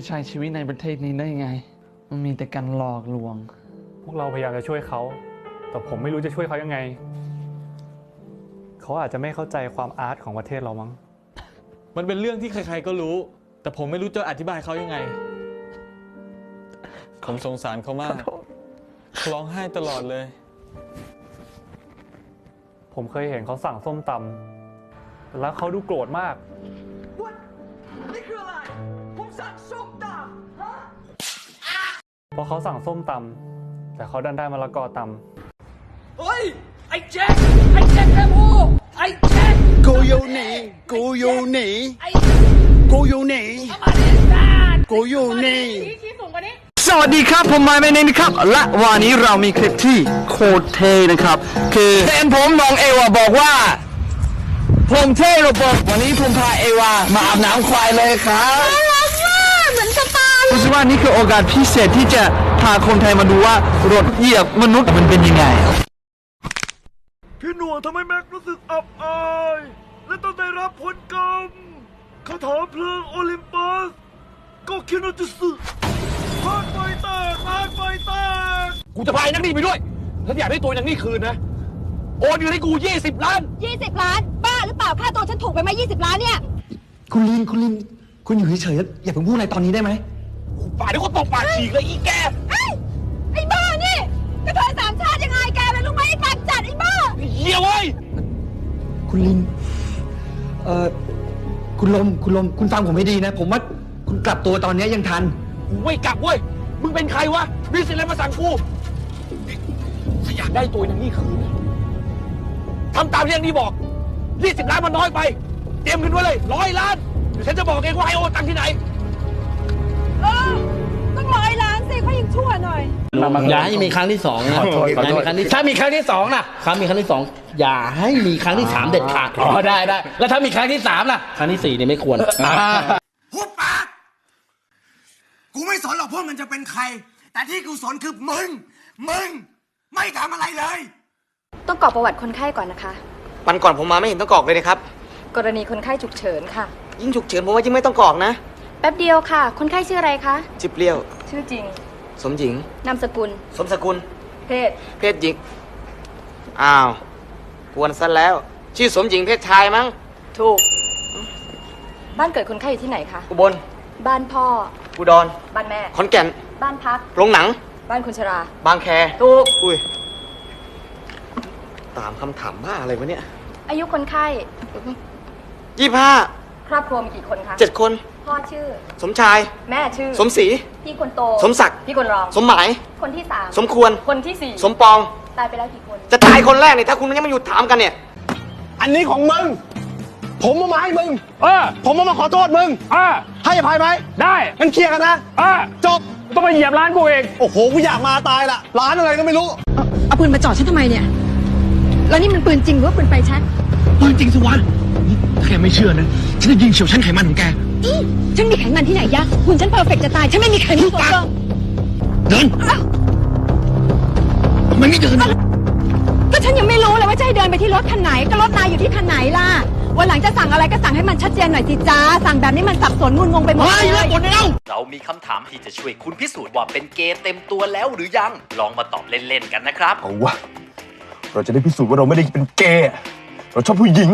จะใช้ชีวิตในประเทศนี้ได้ไง มันมีแต่การหลอกลวง พวกเราพยายามจะช่วยเขา แต่ผมไม่รู้จะช่วยเขายังไง เขาอาจจะไม่เข้าใจความอาร์ตของประเทศเรามั้ง มันเป็นเรื่องที่ใครๆก็รู้ แต่ผมไม่รู้จะอธิบายเขายังไง ผมสงสารเขามากเขาร้องไห้ตลอดเลย ผมเคยเห็นเขาสั่งส้มตำแล้วเขาดูโกรธมาก ราะเขาสั่งส้มตำแต่เขาดันได้มะละกอตเฮ้ย ไอ้แจ็คไอ้แจ็คแค่พูไอ้แจ็คกูอยู่นี่กูอยู่นี่ไอ้กูอยู่นี่มาดิสานกูอยู่นี่ขี้สูงกว่านี้สวัสดีครับ ผมมายเมเนนะครับ และวันนี้เรามีคลิปที่โคตรเท่นะครับ คือแฟนผมน้องเอวาบอกว่า ผมเท่ระเบิดวันนี้ผมพาเอวามาอาบน้ำควายเลยครับเหมือนสปา รู้สึกว่านี่คือโอกาสพิเศษที่จะพาคนไทยมาดูว่ารถเหยียบมนุษย์มันเป็นยังไง พี่หนวดทำให้แม็กรู้สึกอับอาย และต้องได้รับผลกรรมคาถาเพลิงโอลิมปัสก็คิโนจุสึพาดไฟแตกพาดไฟแตกกูจะพายนักนี่ไปด้วยแล้วอยากได้ตัวนักนี่คืนนะ โอนเงินให้กู 20 ล้าน 20 ล้าน บ้าหรือเปล่าค่าตัวฉันถูกไปไหม20 ล้านเนี่ย คุณลินคุณลินคุณอยู่เฉยๆอย่าเพิ่งพูดอะไรตอนนี้ได้ไหม ป่าเดี๋ยวก็ตกปากฉีกเลยอีแกเอ้ยไอ้บ้านี่กระเทยสามชาติยังไงแกเป็นลูกไม้ไอ้ปากจัดไอ้บ้าเฮียเว้ยคุณลิน เอ่อ คุณลม คุณลม คุณฟังผมให้ดีนะ ผมว่า คุณกลับตัวตอนนี้ยังทัน กูไม่กลับเว้ย มึงเป็นใครวะมีสิทธิ์อะไรมาสั่งกูถ้าอยากได้ตัวนักนี่คืนนะทำตามที่นักนี่บอก20ล้านมันน้อยไป เตรียมเงินไว้เลยร้อยล้านเดี๋ยวฉันจะบอกเองว่าให้โอนตังค์ที่ไหน เออต้องร้อยล้านสิเขายังชั่วหน่อย อย่าให้มีครั้งที่สองนะขอโทษขอโทษ ย่าให้มีครั้งที่ถ้ามีครั้งที่สองนะครั้งมีครั้งที่สองอย่าให้มีครั้งที่สามเด็ดขาดอ๋อได้ได้แล้วถ้ามีครั้งที่สามล่ะ ครั้งที่สี่เนี่ยไม่ควร หุบปาก กูไม่สนหรอกพวกมันจะเป็นใคร แต่ที่กูสนคือมึง มึง ไม่ทำอะไรเลย ต้องกรอกประวัติคนไข้ก่อนนะคะวันก่อนผมมาไม่เห็นต้องกรอกเลยนะครับ กรณีคนไข้ฉุกเฉินค่ะ ยิ่งฉุกเฉินผมว่ายิ่งไม่ต้องกรอกนะ แป๊บเดียวค่ะ คนไข้ชื่ออะไรคะ จิบเปรี้ยว ชื่อจริง สมหญิง นามสกุล สมสกุล เพศ เพศหญิง อ้าว กวนซะแล้ว ชื่อสมหญิงเพศชายมั้ง ถูก บ้านเกิดคนไข้อยู่ที่ไหนคะ อุบล บ้านพ่อ อุดร บ้านแม่ ขอนแก่น บ้านพัก โรงหนัง บ้านคนชรา บางแค ถูก อุ้ย ตามคำถามบ้าอะไรวะเนี่ย อายุคนไข้ยี่ห้า ครอบครัวมีกี่คนคะเจ็ดคน พ่อชื่อ สมชาย แม่ชื่อ สมศรี พี่คนโต สมศักดิ์ พี่คนรอง สมหมาย คนที่สาม สมควร คนที่สี่ สมปอง ตายไปแล้วกี่คน จะตายคนแรกเนี่ยถ้าคุณยังไม่หยุดถามกันเนี่ย อันนี้ของมึง ผมเอามาให้มึง เออ ผมเอามาขอโทษมึง เออ ให้อภัยไหม ได้งั้นเคลียร์กันนะ เออ จบ ต้องไปเหยียบร้านกูเอง โอ้โห กูอยากมาตายละ ร้านอะไรก็ไม่รู้ เอาปืนมาจ่อฉันทำไมเนี่ย แล้วนี่มันปืนจริงหรือว่าปืนไฟชักปืนจริงสิวะ ถ้าแกไม่เชื่อนะ ฉันจะยิงเฉียวชั้นไขมันของแกอีฉันมีไขมันที่ไหนยะหุ่นฉันเพอร์เฟกต์จะตาย ฉันไม่มีไขมันตัวเกินเดินทำไมไม่เดินก็ฉันยังไม่รู้เลยว่าจะให้เดินไปที่รถคันไหน ก็รถนายอยู่ที่คันไหนล่ะ วันหลังจะสั่งอะไรก็สั่งให้มันชัดเจนหน่อยสิจ้า สั่งแบบนี้มันสับสนงุนงงไปหมดเลยเรามีคำถามที่จะช่วยคุณพิสูจน์ว่าเป็นเกย์เต็มตัวแล้วหรือยัง ลองมาตอบเล่น ๆ กันนะครับ เอาวะเราจะได้พิสูจน์ว่าเราไม่ได้เป็นเกย์เราชอบผู้หญิง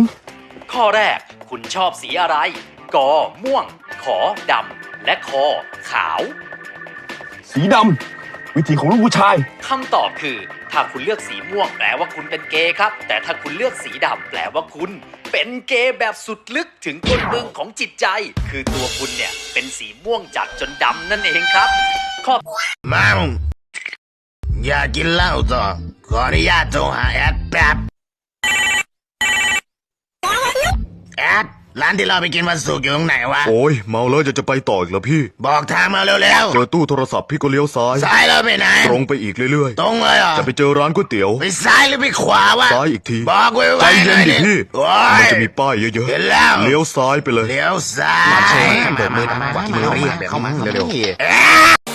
ข้อแรก คุณชอบสีอะไร กอม่วง ขอดำ และคอขาว สีดำวิธีของลูกผู้ชาย คำตอบคือ ถ้าคุณเลือกสีม่วงแปลว่าคุณเป็นเกย์ครับ แต่ถ้าคุณเลือกสีดำแปลว่าคุณ เป็นเกย์แบบสุดลึกถึงก้นบึ้งของจิตใจ คือตัวคุณเนี่ย เป็นสีม่วงจัดจนดำนั่นเองครับ ข้อมังอยากกินเหล้าต่อขออนุญาตโทรหาแอดแป๊บ แอด ร้านที่เราไปกินวันศุกร์อยู่ตรงไหนวะ โอ้ยเมาแล้วจะจะไปต่ออีกแล้วพี่ บอกทางมาเร็วเจอตู้โทรศัพท์พี่ก็เลี้ยวซ้าย ๆซ้ายเราไปไหน ตรงไปอีกเรื่อยตรงเลยเหรอ ๆ จะไปเจอร้านก๋วยเตี๋ยว ไปซ้ายหรือไปขวาวะซ้ายอีกที บอกไว้ไว้ใจเย็นดิพี่ โอ้มันยจะมีป้ายเยอะเห็นแล้วๆเลี้ยวซ้ายไปเลย เลี้ยวซ้ายเปิดมือนะเปิดมือเรียกเข้ามาเร็วๆแอด